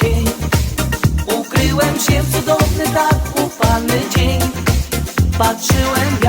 cień Ukryłem się w cudowny tak ufany dzień. Patrzyłem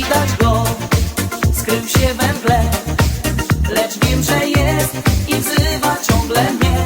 widać go, skrył się we mgle, lecz wiem, że jest i wzywa ciągle mnie.